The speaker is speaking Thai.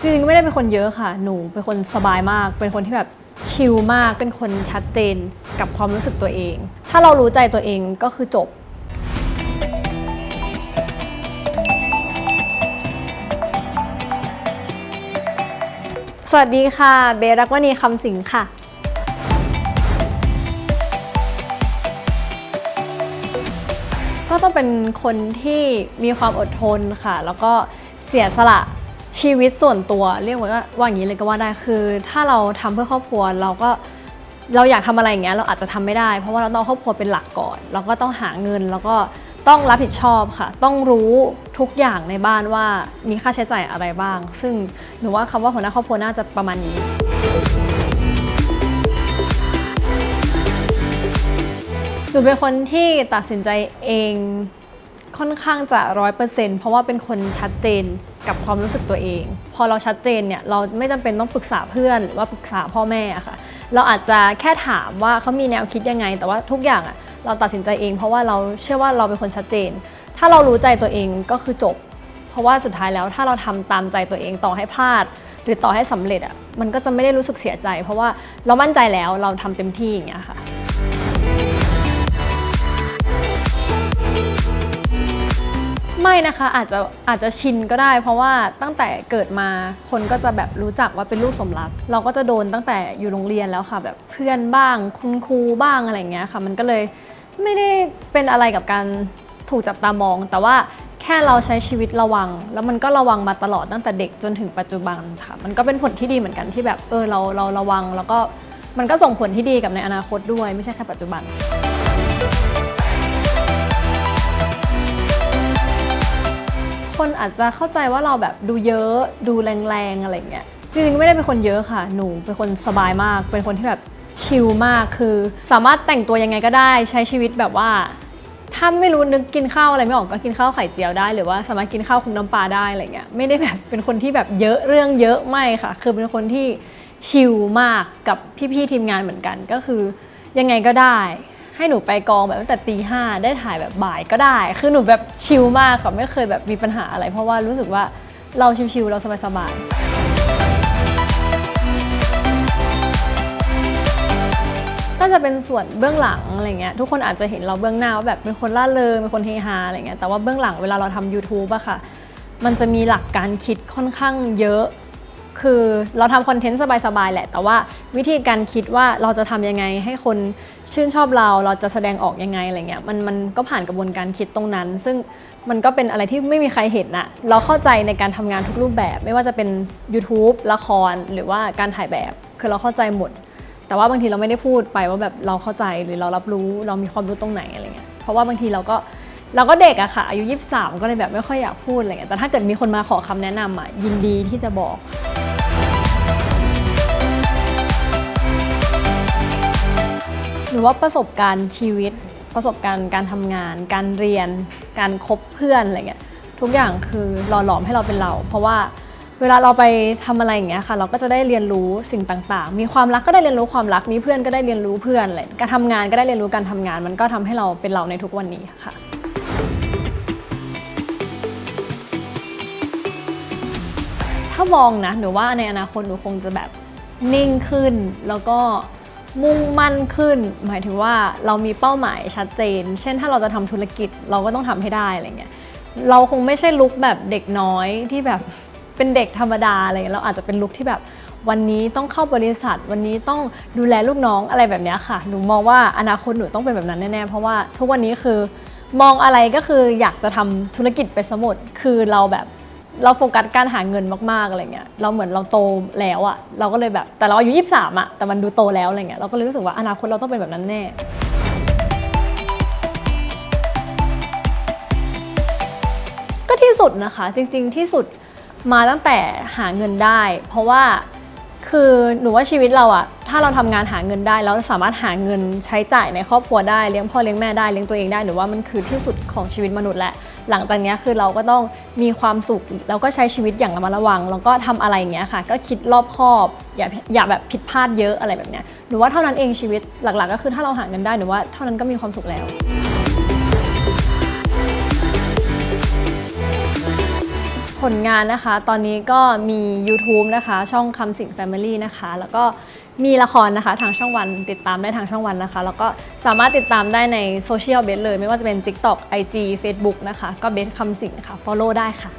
จริงๆไม่ได้เป็นคนเยอะค่ะ หนูเป็นคนสบายมาก เป็นคนที่แบบชิลมาก เป็นคนชัดเจนกับความรู้สึกตัวเอง ถ้าเรารู้ใจตัวเองก็คือจบ สวัสดีค่ะ เบรักวณีคำสิงค่ะ ก็ต้องเป็นคนที่มีความอดทนค่ะ แล้วก็เสียสละ ชีวิตส่วนตัวเรียกว่าว่าอย่างนี้เลยก็ว่าได้คือ ถ้าเราทำเพื่อครอบครัวเราก็เราอยากทำอะไรอย่างเงี้ยเราอาจจะทำไม่ได้ เพราะว่าเราต้องครอบครัวเป็นหลักก่อน เราก็ต้องหาเงินแล้วก็ต้องรับผิดชอบค่ะ ต้องรู้ทุกอย่างในบ้านว่ามีค่าใช้จ่ายอะไรบ้าง ซึ่งหนูว่าคำว่าหัวหน้าครอบครัวน่าจะประมาณนี้หนูเป็นคนที่ตัดสินใจเอง ค่อนข้างจะร้อยเปอร์เซ็นต์เพราะว่าเป็นคนชัดเจนกับความรู้สึกตัวเอง พอเราชัดเจนเนี่ยเราไม่จำเป็นต้องปรึกษาเพื่อนหรือว่าปรึกษาพ่อแม่อะค่ะ เราอาจจะแค่ถามว่าเขามีแนวคิดยังไง แต่ว่าทุกอย่างอะเราตัดสินใจเอง เพราะว่าเราเชื่อว่าเราเป็นคนชัดเจน ถ้าเรารู้ใจตัวเองก็คือจบ เพราะว่าสุดท้ายแล้วถ้าเราทำตามใจตัวเองต่อให้พลาด หรือต่อให้สำเร็จอะมันก็จะไม่ได้รู้สึกเสียใจ เพราะว่าเรามั่นใจแล้วเราทำเต็มที่อย่างเงี้ยค่ะ ไม่นะคะอาจจะอาจจะชินก็ได้ เพราะว่าตั้งแต่เกิดมาคนก็จะแบบรู้จักว่าเป็นลูกสมรัก เราก็จะโดนตั้งแต่อยู่โรงเรียนแล้วค่ะ แบบเพื่อนบ้างคุณครูบ้างอะไรอย่างเงี้ยค่ะ มันก็เลยไม่ได้เป็นอะไรกับการถูกจับตามอง แต่ว่าแค่เราใช้ชีวิตระวัง แล้วมันก็ระวังมาตลอดตั้งแต่เด็กจนถึงปัจจุบันค่ะ มันก็เป็นผลที่ดีเหมือนกันที่แบบเออเราเราระวัง แล้วก็มันก็ส่งผลที่ดีกับในอนาคตด้วย ไม่ใช่แค่ปัจจุบัน คนอาจจะเข้าใจว่าเราแบบดูเยอะดูแรงๆอะไรเงี้ยจริงๆไม่ได้เป็นคนเยอะค่ะ หนูเป็นคนสบายมาก เป็นคนที่แบบชิลมากคือ สามารถแต่งตัวยังไงก็ได้ใช้ชีวิตแบบว่า ถ้าไม่รู้นึกกินข้าวอะไรไม่ออกก็กินข้าวไข่เจียวได้ หรือว่าสามารถกินข้าวคลุกน้ำปลาได้อะไรเงี้ยไม่ได้แบบเป็นคนที่แบบเยอะเรื่องเยอะไม่ค่ะ คือเป็นคนที่ชิลมากกับพี่ๆทีมงานเหมือนกันก็คือยังไงก็ได้ ให้หนูไปกองแบบตั้งแต่ตีห้าได้ถ่ายแบบบ่ายก็ได้ คือหนูแบบชิลมากค่ะไม่เคยแบบมีปัญหาอะไร เพราะว่ารู้สึกว่าเราชิลๆเราสบายๆน่าจะเป็นส่วนเบื้องหลังอะไรเงี้ยทุกคนอาจจะเห็นเราเบื้องหน้าว่าแบบเป็นคนล่าเริงเป็นคนเฮฮาอะไรเงี้ยแต่ว่าเบื้องหลังเวลาเราทำ YouTube อะค่ะ มันจะมีหลักการคิดค่อนข้างเยอะ คือเราทำคอนเทนต์สบายๆแหละ แต่ว่าวิธีการคิดว่าเราจะทำยังไงให้คนชื่นชอบเราเราจะแสดงออกยังไงอะไรเงี้ยมันมันก็ผ่านกระบวนการคิดตรงนั้น ซึ่งมันก็เป็นอะไรที่ไม่มีใครเห็นอะเราเข้าใจในการทำงานทุกรูปแบบ ไม่ว่าจะเป็น YouTube ละครหรือว่าการถ่ายแบบคือเราเข้าใจหมด แต่ว่าบางทีเราไม่ได้พูดไปว่าแบบเราเข้าใจหรือเรารับรู้เรามีความรู้ตรงไหนอะไรเงี้ยเพราะว่าบางทีเราก็เราก็เด็กอะค่ะ อายุ 23 ก็เลยแบบไม่ค่อยอยากพูดอะไรเงี้ยแต่ถ้าเกิดมีคนมาขอคำแนะนำอะยินดีที่จะบอก หรือว่าประสบการณ์ชีวิต ประสบการณ์การทำงาน การเรียน การคบเพื่อนอะไรเงี้ยทุกอย่างคือหล่อหลอมให้เราเป็นเรา เพราะว่าเวลาเราไปทำอะไรอย่างเงี้ยค่ะ เราก็จะได้เรียนรู้สิ่งต่าง ๆ มีความรักก็ได้เรียนรู้ความรัก มีเพื่อนก็ได้เรียนรู้เพื่อนอะไรการทำงานก็ได้เรียนรู้การทำงาน มันก็ทำให้เราเป็นเราในทุกวันนี้ค่ะ ถ้ามองนะหนูว่าในอนาคตหนูคงจะแบบนิ่งขึ้นแล้วก็ มุ่งมั่นขึ้น หมายถึงว่าเรามีเป้าหมายชัดเจน เช่นถ้าเราจะทำธุรกิจเราก็ต้องทำให้ได้อะไรเงี้ยเราคงไม่ใช่ลุคแบบเด็กน้อยที่แบบเป็นเด็กธรรมดาอะไรเงี้ยเราอาจจะเป็นลุคที่แบบวันนี้ต้องเข้าบริษัท วันนี้ต้องดูแลลูกน้องอะไรแบบเนี้ยค่ะหนูมองว่าอนาคตหนูต้องเป็นแบบนั้นแน่ๆเพราะว่าทุกวันนี้คือมองอะไรก็คืออยากจะทำธุรกิจไปสมดคือเราแบบ เราโฟกัสการหาเงินมากๆอะไรเงี้ยเราเหมือนเราโตแล้วอะเราก็เลยแบบแต่เราอายุ23อะแต่มันดูโตแล้วอะไรเงี้ยเราก็เลยรู้สึกว่าอนาคตเราต้องเป็นแบบนั้นแน่ก็ที่สุดนะคะจริงๆที่สุดมาตั้งแต่หาเงินได้ เพราะว่า คือหนูว่าชีวิตเราอะถ้าเราทำงานหาเงินได้ แล้วสามารถหาเงินใช้จ่ายในครอบครัวได้เลี้ยงพ่อเลี้ยงแม่ได้เลี้ยงตัวเองได้หนูว่ามันคือที่สุดของชีวิตมนุษย์แหละหลังจากนี้คือเราก็ต้องมีความสุขแล้วก็ใช้ชีวิตอย่างระมัดระวัง แล้วก็ทำอะไรอย่างเงี้ยค่ะ ก็คิดรอบคอบอย่าอย่าแบบผิดพลาดเยอะอะไรแบบเนี้ยหนูว่าเท่านั้นเองชีวิตหลักๆ ก็คือถ้าเราหาเงินได้หนูว่าเท่านั้นก็มีความสุขแล้ว ผลงานนะคะ ตอนนี้ก็มี YouTube นะคะ ช่องคำสิง Family นะคะ แล้วก็มีละครนะคะทางช่องวันติดตามได้ทางช่องวันนะคะ แล้วก็สามารถติดตามได้ในโซเชียลเบสเลย ไม่ว่าจะเป็น TikTok IG Facebook นะคะ ก็เบสคำสิงค่ะ follow ได้ค่ะ